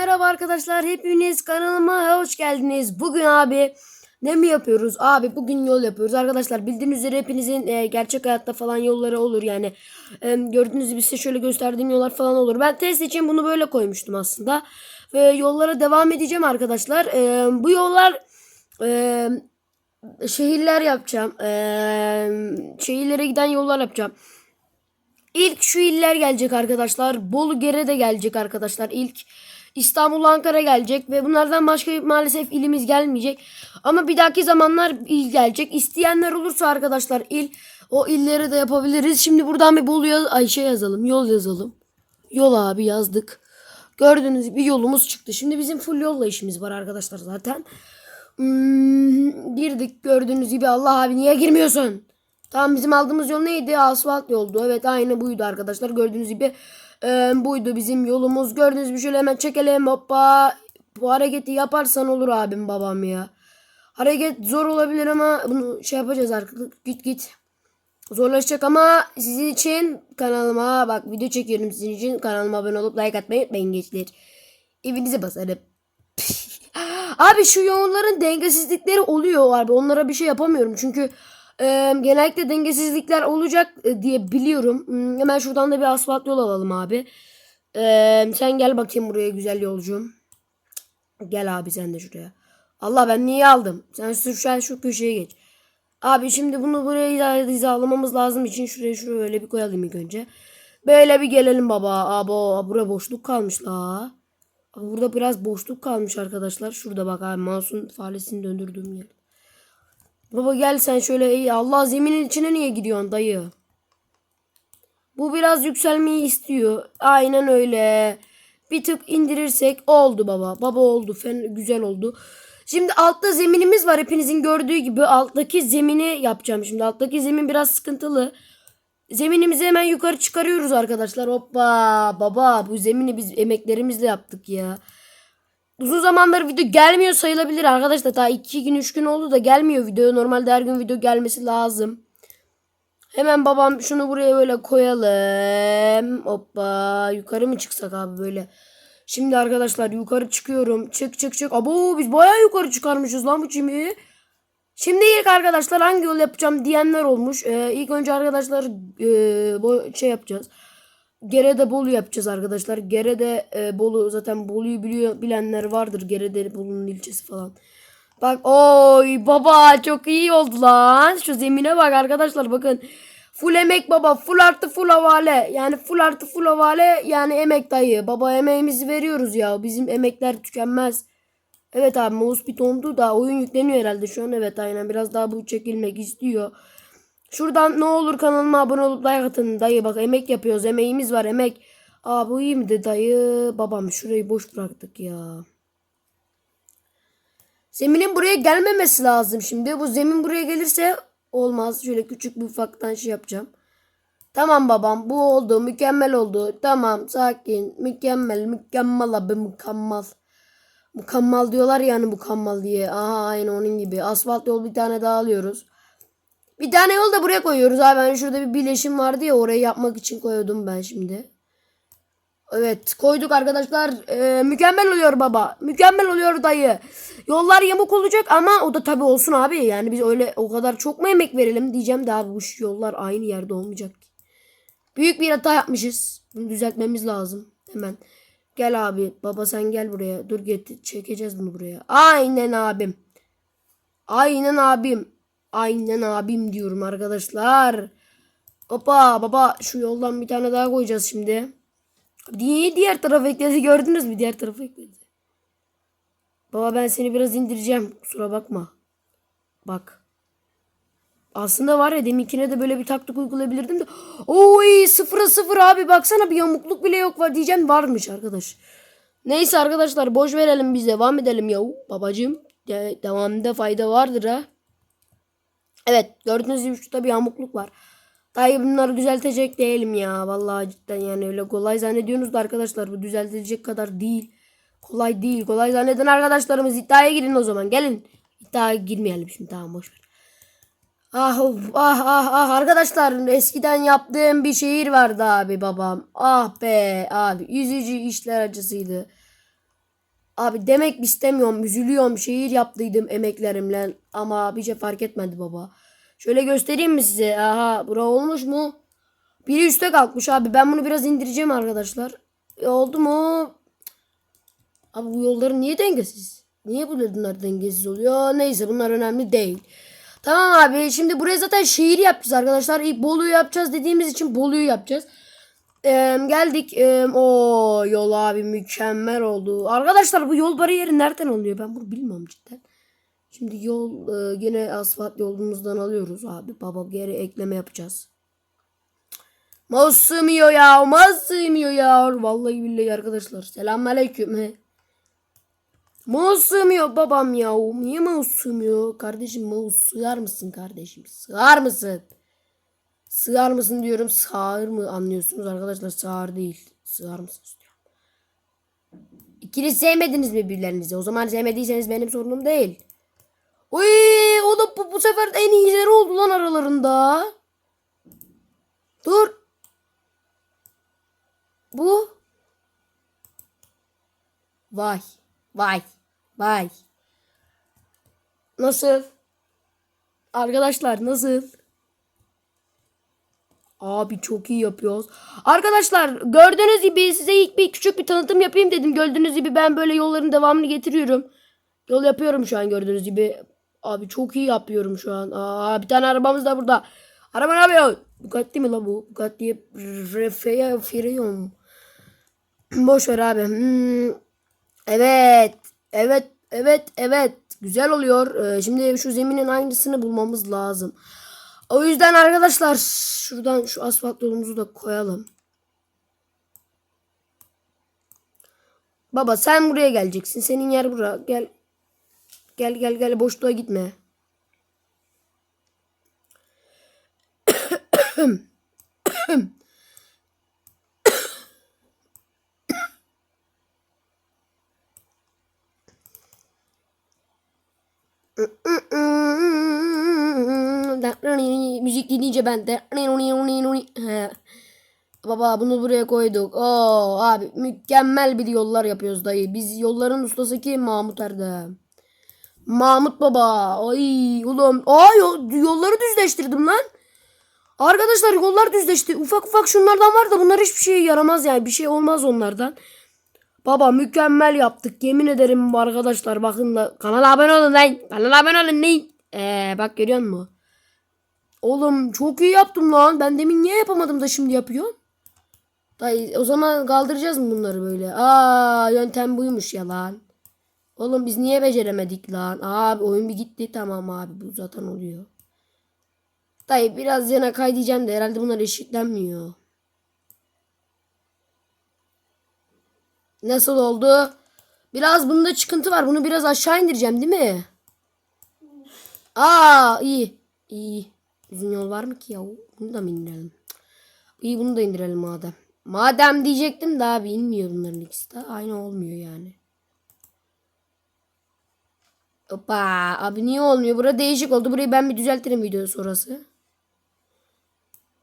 merhaba arkadaşlar. Hepiniz kanalıma hoş geldiniz. Bugün abi ne mi yapıyoruz? Abi bugün yol yapıyoruz. Arkadaşlar bildiğiniz üzere hepinizin e, gerçek hayatta falan yolları olur yani. E, gördüğünüz gibi size şöyle gösterdiğim yollar falan olur. Ben test için bunu böyle koymuştum aslında. Ve yollara devam edeceğim arkadaşlar. E, bu yollar e, şehirler yapacağım. E, şehirlere giden yollar yapacağım. İlk şu iller gelecek arkadaşlar. Bolu Gere de gelecek arkadaşlar. İlk İstanbul Ankara gelecek ve bunlardan başka maalesef ilimiz gelmeyecek. Ama bir dahaki zamanlar il gelecek. İsteyenler olursa arkadaşlar il o illeri de yapabiliriz. Şimdi buradan bir Bolu yaz ay şey yazalım. Yol yazalım. Yol abi yazdık. Gördüğünüz gibi yolumuz çıktı. Şimdi bizim full yolla işimiz var arkadaşlar zaten. Hmm, girdik gördüğünüz gibi Allah abi niye girmiyorsun? Tamam bizim aldığımız yol neydi? Asfalt yoldu. Evet aynı buydu arkadaşlar. Gördüğünüz gibi e, buydu bizim yolumuz. Gördüğünüz gibi şöyle hemen çekelim hoppa. Bu hareketi yaparsan olur abim babam ya. Hareket zor olabilir ama bunu şey yapacağız arkadaşlar. Git git. Zorlaşacak ama sizin için kanalıma bak video çekiyorum sizin için kanalıma abone olup like atmayı unutmayın gençler. Evinize basarım. Abi şu yolların dengesizlikleri oluyor abi. Onlara bir şey yapamıyorum. Çünkü e, genellikle dengesizlikler olacak diye biliyorum. Hmm, hemen şuradan da bir asfalt yol alalım abi. E, sen gel bakayım buraya güzel yolcum. Gel abi sen de şuraya. Allah ben niye aldım? Sen şu, şu, şu köşeye geç. Abi şimdi bunu buraya hiza- hizalamamız lazım için şuraya şuraya öyle bir koyalım ilk önce. Böyle bir gelelim baba. Abo bura boşluk kalmış la. Burada biraz boşluk kalmış arkadaşlar. Şurada bak abi mouse'un faresini döndürdüğüm yer. Baba gel sen şöyle iyi. Allah zeminin içine niye gidiyorsun dayı? Bu biraz yükselmeyi istiyor. Aynen öyle. Bir tık indirirsek oldu baba. Baba oldu. Fen güzel oldu. Şimdi altta zeminimiz var. Hepinizin gördüğü gibi alttaki zemini yapacağım. Şimdi alttaki zemin biraz sıkıntılı. Zeminimizi hemen yukarı çıkarıyoruz arkadaşlar. Hoppa baba bu zemini biz emeklerimizle yaptık ya. Uzun zamandır video gelmiyor sayılabilir arkadaşlar. Daha 2 gün 3 gün oldu da gelmiyor video. Normalde her gün video gelmesi lazım. Hemen babam şunu buraya böyle koyalım. Hoppa yukarı mı çıksak abi böyle. Şimdi arkadaşlar yukarı çıkıyorum. Çık çık çık. Abo biz bayağı yukarı çıkarmışız lan bu çimi. Şimdi ilk arkadaşlar hangi yol yapacağım diyenler olmuş. Ee, ilk önce arkadaşlar e, şey yapacağız. Gere'de Bolu yapacağız arkadaşlar. Gere'de e, Bolu zaten Bolu'yu biliyor bilenler vardır. Gere'de Bolu'nun ilçesi falan. Bak oy baba çok iyi oldu lan. Şu zemine bak arkadaşlar bakın. Full emek baba. Full artı full havale. Yani full artı full havale yani emek dayı. Baba emeğimizi veriyoruz ya. Bizim emekler tükenmez. Evet abi mouse bir dondu da oyun yükleniyor herhalde şu an. Evet aynen biraz daha bu çekilmek istiyor. Şuradan ne olur kanalıma abone olup like atın dayı bak emek yapıyoruz emeğimiz var emek. Aa bu iyi mi de dayı babam şurayı boş bıraktık ya. Zeminin buraya gelmemesi lazım şimdi. Bu zemin buraya gelirse olmaz. Şöyle küçük bir ufaktan şey yapacağım. Tamam babam bu oldu mükemmel oldu. Tamam sakin mükemmel mükemmel abi mükemmel. Mükemmel diyorlar yani mükemmel diye. Aha aynı onun gibi. Asfalt yol bir tane daha alıyoruz. Bir tane yol da buraya koyuyoruz abi. Ben şurada bir bileşim vardı ya orayı yapmak için koyuyordum ben şimdi. Evet koyduk arkadaşlar. Ee, mükemmel oluyor baba. Mükemmel oluyor dayı. Yollar yamuk olacak ama o da tabii olsun abi. Yani biz öyle o kadar çok mu emek verelim diyeceğim de abi bu yollar aynı yerde olmayacak. Büyük bir hata yapmışız. Bunu düzeltmemiz lazım. Hemen. Gel abi. Baba sen gel buraya. Dur get çekeceğiz bunu buraya. Aynen abim. Aynen abim. Aynen abim diyorum arkadaşlar. Hoppa baba şu yoldan bir tane daha koyacağız şimdi. Niye diğer tarafa ekledi gördünüz mü diğer tarafa ekledi. Baba ben seni biraz indireceğim kusura bakma. Bak. Aslında var ya deminkine de böyle bir taktik uygulayabilirdim de. Oy sıfıra sıfır abi baksana bir yamukluk bile yok var diyeceğim varmış arkadaş. Neyse arkadaşlar boş verelim biz devam edelim ya babacığım. De devamında fayda vardır ha. Evet gördüğünüz gibi şurada bir yamukluk var. Dayı bunları düzeltecek değilim ya. Vallahi cidden yani öyle kolay zannediyorsunuz da arkadaşlar bu düzeltilecek kadar değil. Kolay değil. Kolay zanneden arkadaşlarımız iddiaya girin o zaman. Gelin. İddiaya girmeyelim şimdi tamam boş ver. Ah ah ah ah arkadaşlar eskiden yaptığım bir şehir vardı abi babam. Ah be abi üzücü işler acısıydı. Abi demek istemiyorum. Üzülüyorum. Şehir yaptıydım emeklerimle. Ama bir şey fark etmedi baba. Şöyle göstereyim mi size? Aha bura olmuş mu? Biri üste kalkmış abi. Ben bunu biraz indireceğim arkadaşlar. E, oldu mu? Abi bu yolların niye dengesiz? Niye bunlar dengesiz oluyor? Neyse bunlar önemli değil. Tamam abi şimdi buraya zaten şehir yapacağız arkadaşlar. İlk Bolu'yu yapacağız dediğimiz için Bolu'yu yapacağız. Ee, geldik. Ee, o yol abi mükemmel oldu. Arkadaşlar bu yol bariyeri nereden oluyor? Ben bunu bilmiyorum cidden. Şimdi yol e, yine asfalt yolumuzdan alıyoruz abi. Baba geri ekleme yapacağız. Mouse sığmıyor ya. Mouse ya. Vallahi billahi arkadaşlar. Selamünaleyküm. He. Mouse sığmıyor babam ya. Niye mouse sığmıyor? Kardeşim mouse sığar mısın kardeşim? Sığar mısın? Sığar mısın diyorum. Sağır mı anlıyorsunuz arkadaşlar? Sağır değil. Sığar mısınız diyorum. İkiniz sevmediniz mi birbirlerinizi? O zaman sevmediyseniz benim sorunum değil. Uy, oğlum bu, bu sefer en iyileri oldu lan aralarında. Dur. Bu. Vay. Vay. Vay. Nasıl? Arkadaşlar nasıl? Abi çok iyi yapıyoruz. Arkadaşlar gördüğünüz gibi size ilk bir küçük bir tanıtım yapayım dedim. Gördüğünüz gibi ben böyle yolların devamını getiriyorum. Yol yapıyorum şu an gördüğünüz gibi. Abi çok iyi yapıyorum şu an. Aa, bir tane arabamız da burada. Araba ne yapıyor? Bugatti mi la bu? Bugatti Refeya Firion. Boş ver abi. Hmm. Evet. Evet. Evet. Evet. Güzel oluyor. Ee, şimdi şu zeminin aynısını bulmamız lazım. O yüzden arkadaşlar şuradan şu asfalt yolumuzu da koyalım. Baba sen buraya geleceksin. Senin yer bura. Gel. Gel gel gel boşluğa gitme. Müzik dinleyince ben de. Baba bunu buraya koyduk. Oo abi mükemmel bir yollar yapıyoruz dayı. Biz yolların ustası kim? Mahmut Erdem. Mahmut baba. Ay oğlum. Aa yol- yolları düzleştirdim lan. Arkadaşlar yollar düzleşti. Ufak ufak şunlardan var da bunlar hiçbir şeye yaramaz yani. Bir şey olmaz onlardan. Baba mükemmel yaptık. Yemin ederim arkadaşlar bakın da kanala abone olun lan. Kanala abone olun ne? Ee, bak görüyor musun? Oğlum çok iyi yaptım lan. Ben demin niye yapamadım da şimdi yapıyorum? Dayı o zaman kaldıracağız mı bunları böyle? Aa yöntem buymuş ya lan. Oğlum biz niye beceremedik lan? Abi oyun bir gitti. Tamam abi bu zaten oluyor. Dayı biraz yana kay diyeceğim de herhalde bunlar eşitlenmiyor. Nasıl oldu? Biraz bunda çıkıntı var. Bunu biraz aşağı indireceğim değil mi? Aa iyi. İyi. Uzun yol var mı ki ya? Bunu da mı indirelim? İyi bunu da indirelim madem. Madem diyecektim de abi inmiyor bunların ikisi de. Aynı olmuyor yani. Hoppa. Abi niye olmuyor? Bura değişik oldu. Burayı ben bir düzeltirim video sonrası.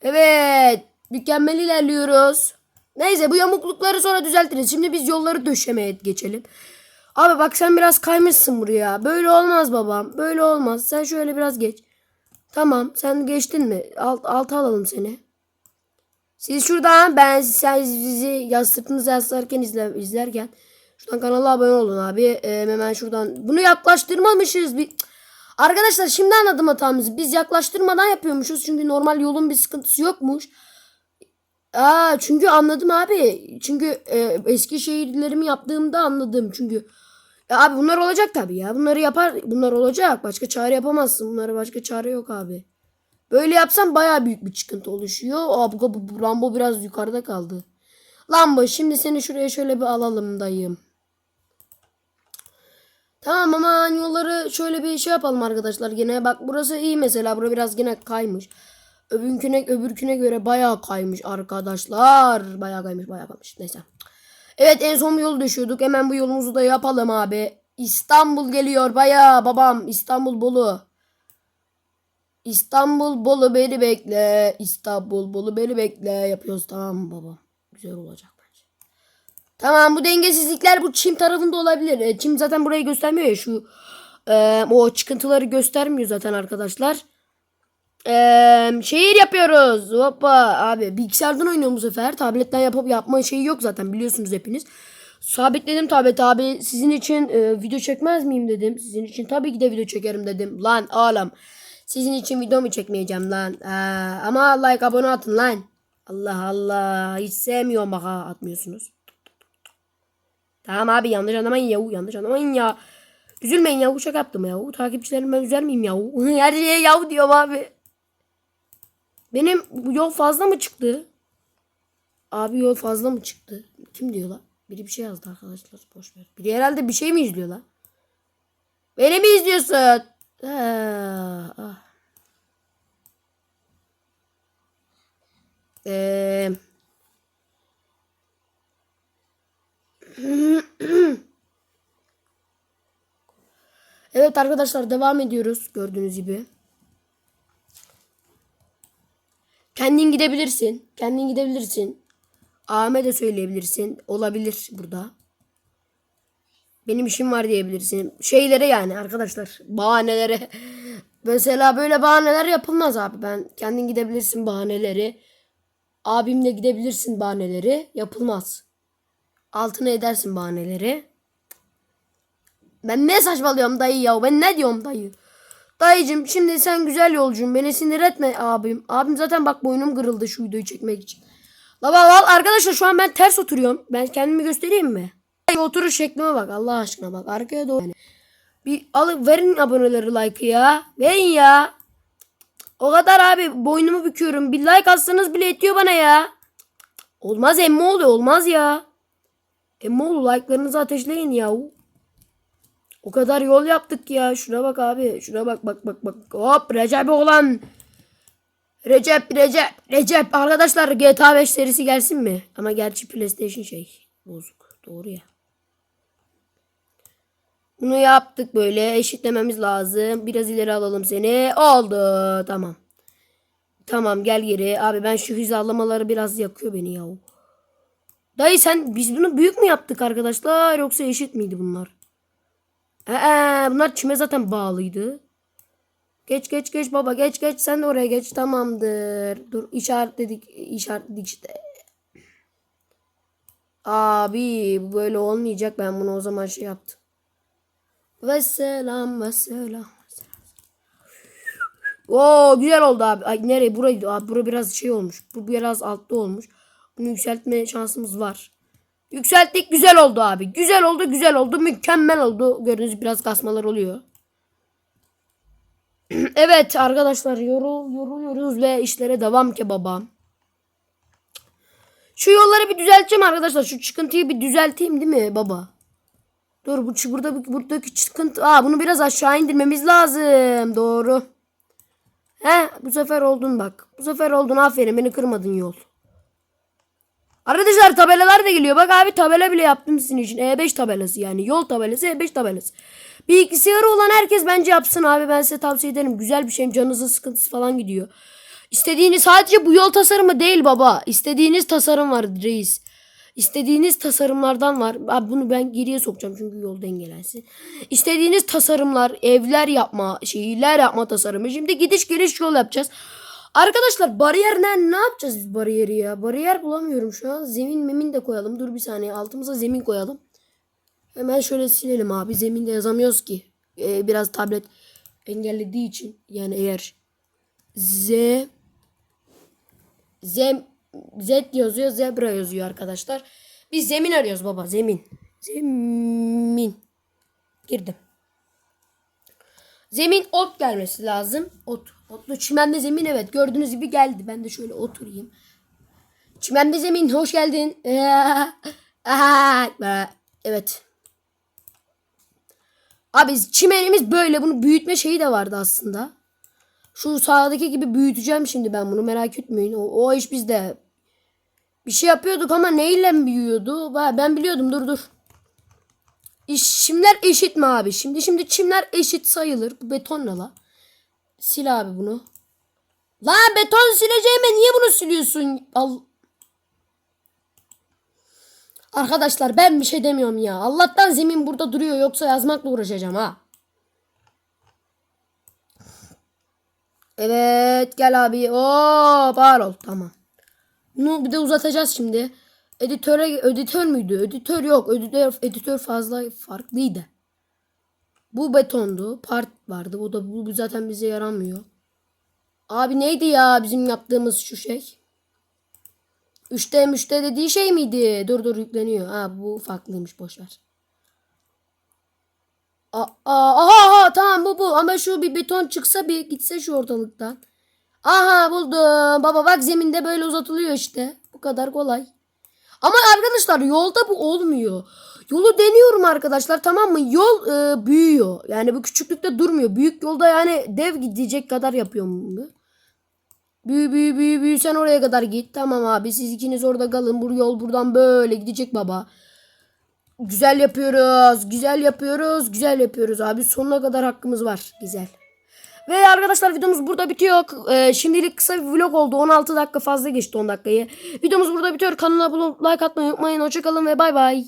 Evet. Mükemmel ilerliyoruz. Neyse bu yamuklukları sonra düzeltiriz. Şimdi biz yolları döşemeye geçelim. Abi bak sen biraz kaymışsın buraya. Böyle olmaz babam. Böyle olmaz. Sen şöyle biraz geç. Tamam sen geçtin mi? Alt, alta alalım seni. Siz şuradan ben sen bizi yaz sırtınıza yaslarken izle, izlerken şuradan kanala abone olun abi. Ee, hemen şuradan bunu yaklaştırmamışız. Bir... Arkadaşlar şimdi anladım hatamızı. Biz yaklaştırmadan yapıyormuşuz. Çünkü normal yolun bir sıkıntısı yokmuş. Aa çünkü anladım abi. Çünkü e, eski şehirlerimi yaptığımda anladım. Çünkü ya abi bunlar olacak tabii ya. Bunları yapar. Bunlar olacak. Başka çare yapamazsın. Bunlara başka çare yok abi. Böyle yapsam baya büyük bir çıkıntı oluşuyor. Aa bu, bu, Lambo biraz yukarıda kaldı. Lambo şimdi seni şuraya şöyle bir alalım dayım. Tamam ama yolları şöyle bir şey yapalım arkadaşlar. Yine bak burası iyi mesela. Bura biraz yine kaymış. Öbürküne, öbürküne göre bayağı kaymış arkadaşlar. Bayağı kaymış bayağı kaymış. Neyse. Evet en son bir yol düşüyorduk. Hemen bu yolumuzu da yapalım abi. İstanbul geliyor bayağı babam. İstanbul Bolu. İstanbul Bolu beni bekle. İstanbul Bolu beni bekle. Yapıyoruz tamam baba? Güzel olacak bence. Tamam bu dengesizlikler bu çim tarafında olabilir. E, çim zaten burayı göstermiyor ya şu e, o çıkıntıları göstermiyor zaten arkadaşlar. E, şehir yapıyoruz. Hoppa abi bilgisayardan oynuyorum bu sefer. Tabletten yapıp yapma şeyi yok zaten biliyorsunuz hepiniz. Sabitledim tablet abi. Sizin için e, video çekmez miyim dedim. Sizin için tabii ki de video çekerim dedim. Lan oğlum. Sizin için video mu çekmeyeceğim lan? Aa, ama like abone atın lan. Allah Allah. Hiç sevmiyorum bak ha atmıyorsunuz. Tamam abi yanlış anlamayın yahu. Yanlış anlamayın ya. Üzülmeyin yahu şaka yaptım yahu. Takipçilerimi ben üzer miyim yahu? Her şeye yahu diyorum abi. Benim yol fazla mı çıktı? Abi yol fazla mı çıktı? Kim diyor lan? Biri bir şey yazdı arkadaşlar. Boş ver. Biri herhalde bir şey mi izliyor lan? Beni mi izliyorsun? Ha, ah. Eee... Evet arkadaşlar devam ediyoruz gördüğünüz gibi. Kendin gidebilirsin. Kendin gidebilirsin. Ahmet'e de söyleyebilirsin. Olabilir burada. Benim işim var diyebilirsin. Şeylere yani arkadaşlar. Bahanelere. Mesela böyle bahaneler yapılmaz abi. Ben kendin gidebilirsin bahaneleri. Abimle gidebilirsin bahaneleri. Yapılmaz. Altına edersin bahaneleri. Ben ne saçmalıyorum dayı ya. Ben ne diyorum dayı? Dayıcım şimdi sen güzel yolcun. Beni sinir etme abim. Abim zaten bak boynum kırıldı şu videoyu çekmek için. La bak bak arkadaşlar şu an ben ters oturuyorum. Ben kendimi göstereyim mi? Oturuş şeklime bak Allah aşkına bak. Arkaya doğru. Yani. Bir alıp verin aboneleri like'ı ya. Verin ya. O kadar abi boynumu büküyorum. Bir like atsanız bile yetiyor bana ya. Olmaz emmi oluyor olmaz ya. Emmi oğlu like'larınızı ateşleyin ya. O kadar yol yaptık ya. Şuna bak abi. Şuna bak bak bak bak. Hop Recep oğlan. Recep Recep Recep. Arkadaşlar GTA 5 serisi gelsin mi? Ama gerçi PlayStation şey bozuk. Doğru ya. Bunu yaptık böyle. Eşitlememiz lazım. Biraz ileri alalım seni. Oldu. Tamam. Tamam gel geri. Abi ben şu hizalamaları biraz yakıyor beni yahu. Dayı sen biz bunu büyük mü yaptık arkadaşlar yoksa eşit miydi bunlar? Ee, bunlar çime zaten bağlıydı. Geç geç geç baba geç geç sen de oraya geç tamamdır. Dur işaretledik işaretledik işte. Abi bu böyle olmayacak ben bunu o zaman şey yaptım. Ve selam ve selam. Oo güzel oldu abi. Ay nereye buraydı abi bura biraz şey olmuş. Bu biraz altta olmuş. Bunu yükseltme şansımız var. Yükselttik güzel oldu abi. Güzel oldu güzel oldu mükemmel oldu. Gördüğünüz biraz kasmalar oluyor. evet arkadaşlar yorul, yoruluyoruz ve işlere devam ki babam. Şu yolları bir düzelteceğim arkadaşlar. Şu çıkıntıyı bir düzelteyim değil mi baba? Dur bu burada buradaki çıkıntı. Aa bunu biraz aşağı indirmemiz lazım. Doğru. He bu sefer oldun bak. Bu sefer oldun aferin beni kırmadın yol. Arkadaşlar tabelalar da geliyor. Bak abi tabela bile yaptım sizin için. E5 tabelası yani. Yol tabelası E5 tabelası. Bilgisayarı olan herkes bence yapsın abi. Ben size tavsiye ederim. Güzel bir şey. Canınızın sıkıntısı falan gidiyor. İstediğiniz sadece bu yol tasarımı değil baba. İstediğiniz tasarım var reis. İstediğiniz tasarımlardan var. Abi bunu ben geriye sokacağım çünkü yol dengelensin. İstediğiniz tasarımlar, evler yapma, şehirler yapma tasarımı. Şimdi gidiş geliş yol yapacağız. Arkadaşlar bariyer ne, ne yapacağız biz bariyeri ya? Bariyer bulamıyorum şu an. Zemin memin de koyalım. Dur bir saniye altımıza zemin koyalım. Hemen şöyle silelim abi. Zeminde yazamıyoruz ki. Ee, biraz tablet engellediği için. Yani eğer Z Zem Z yazıyor zebra yazıyor arkadaşlar. Biz zemin arıyoruz baba zemin. Zemin. Girdim. Zemin ot gelmesi lazım. Ot. Otlu çimende zemin evet gördüğünüz gibi geldi. Ben de şöyle oturayım. Çimende zemin hoş geldin. Evet. Abi çimenimiz böyle. Bunu büyütme şeyi de vardı aslında. Şu sağdaki gibi büyüteceğim şimdi ben bunu merak etmeyin. O, o iş bizde. Bir şey yapıyorduk ama neyle büyüyordu? Ben biliyordum dur dur. Çimler eşit mi abi? Şimdi şimdi çimler eşit sayılır. Bu beton ne la? Sil abi bunu. La beton sileceğime niye bunu siliyorsun? Al. Arkadaşlar ben bir şey demiyorum ya. Allah'tan zemin burada duruyor yoksa yazmakla uğraşacağım ha. Evet gel abi. Oo bağır ol. Tamam. Bunu bir de uzatacağız şimdi. Editöre editör müydü? Editör yok. Editör editör fazla farklıydı. Bu betondu. Part vardı. Bu da bu zaten bize yaramıyor. Abi neydi ya bizim yaptığımız şu şey? 3'te 3'te dediği şey miydi? Dur dur yükleniyor. Ha bu farklıymış boş ver. Aa, aa, aha, aha tamam bu bu ama şu bir beton çıksa bir gitse şu ortalıktan. Aha buldum. Baba bak zeminde böyle uzatılıyor işte. Bu kadar kolay. Ama arkadaşlar yolda bu olmuyor. Yolu deniyorum arkadaşlar tamam mı? Yol e, büyüyor. Yani bu küçüklükte durmuyor. Büyük yolda yani dev gidecek kadar yapıyorum bunu. Büyü büyü büyü büyü sen oraya kadar git. Tamam abi siz ikiniz orada kalın. Bu yol buradan böyle gidecek baba. Güzel yapıyoruz. Güzel yapıyoruz. Güzel yapıyoruz abi. Sonuna kadar hakkımız var. Güzel. Ve arkadaşlar videomuz burada bitiyor. Ee, şimdilik kısa bir vlog oldu. 16 dakika fazla geçti 10 dakikayı. Videomuz burada bitiyor. Kanala abone like atmayı unutmayın. Hoşçakalın ve bay bay.